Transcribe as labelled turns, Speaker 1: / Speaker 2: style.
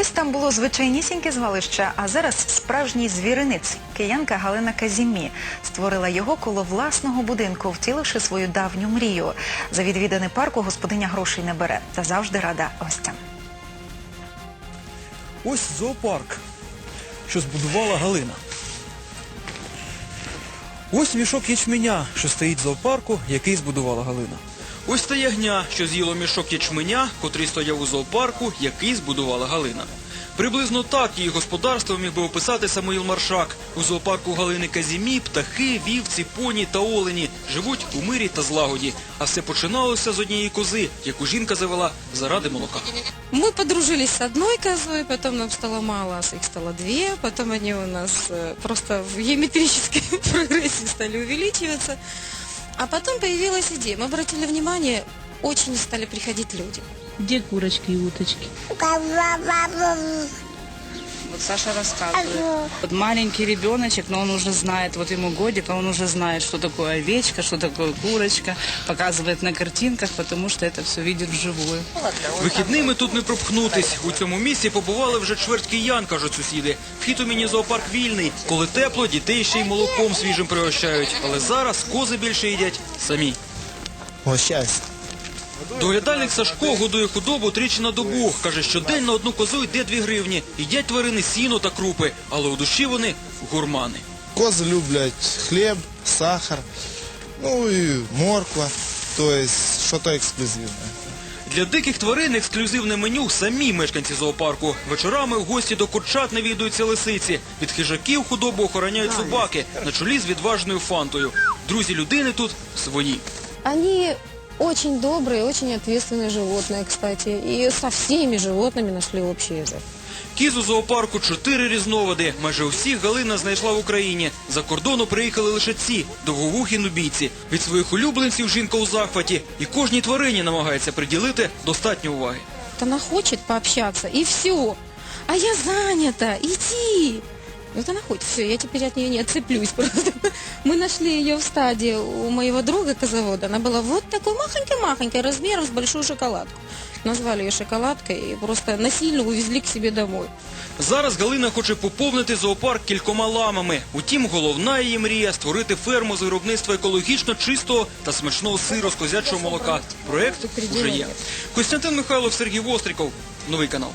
Speaker 1: Колись там було звичайнісіньке звалище, а зараз справжній звіринець. Киянка Галина Казімі створила його коло власного будинку, втіливши свою давню мрію. За відвідини парку господиня грошей не бере та завжди рада гостям.
Speaker 2: Ось зоопарк, що збудувала Галина. Ось мішок ячменя, що стоїть в зоопарку, який збудувала Галина. Ось та ягня, що з'їло мішок ячменя, котрий стояв у зоопарку, який збудувала Галина. Приблизно так її господарство міг би описати Самуїл Маршак. У зоопарку Галини Казімі птахи, вівці, поні та олені живуть у мирі та злагоді. А все починалося з однієї кози, яку жінка завела заради молока.
Speaker 3: Мы подружились с одной козой, потом нам стало мало, а их стало две, потом они у нас э, просто в геометрической прогрессии стали увеличиваться. А потом появилась идея. Мы обратили внимание, очень стали приходить люди.
Speaker 4: Где курочки и уточки?
Speaker 5: Вот Саша рассказывает. Вот маленький ребеночек, но он уже знает, вот ему годик, а он уже знает, что такое овечка, что такое курочка, показывает на картинках, потому что это все видит вживую.
Speaker 2: Вихідними тут не пропхнутись. У цьому місці побували вже чверть киян, кажуть сусіди. Вхід у міні-зоопарк вільний. Коли тепло, дітей ще й молоком свіжим пригощають. Але зараз кози більше їдять самі.
Speaker 6: Гощайся.
Speaker 2: Доглядальник Сашко годує худобу тричі на добу. Каже, що день на одну козу йде дві гривні. Їдять тварини сіно та крупи, але у душі вони гурмани.
Speaker 6: Кози люблять хліб, сахар, ну і морква, тобто щось ексклюзивне.
Speaker 2: Для диких тварин ексклюзивне меню самі мешканці зоопарку. Вечорами в гості до курчат навідуються лисиці. Від хижаків худобу охороняють собаки на чолі з відважною фантою. Друзі людини тут свої.
Speaker 3: Они очень добрые, очень ответственные животные, кстати. И со всеми животными нашли общий язык.
Speaker 2: Кіз у зоопарку чотири різновиди. Майже усіх Галина знайшла в Україні. За кордону приїхали лише ці довговухі нубійці. Від своїх улюбленців жінка у захваті, і кожній тварині намагається приділити достатньо уваги.
Speaker 3: Вот Она хочет пообщаться, и все. А я занята, иди. Вот она хочет, все, я теперь от нее не отцеплюсь просто. Мы нашли ее в стаде у моего друга козавода. Она была вот такой махонькой-махонькой, размером с большую шоколадку. Назвали ее шоколадкой и просто насильно увезли к себе домой.
Speaker 2: Зараз Галина хоче поповнити зоопарк кількома ламами. Утім, головна її мрія створити ферму з виробництва екологічно чистого та смачного сиру з козячого молока. Проект уже є. Костянтин Михайлов, Сергій Востриков. Новий канал.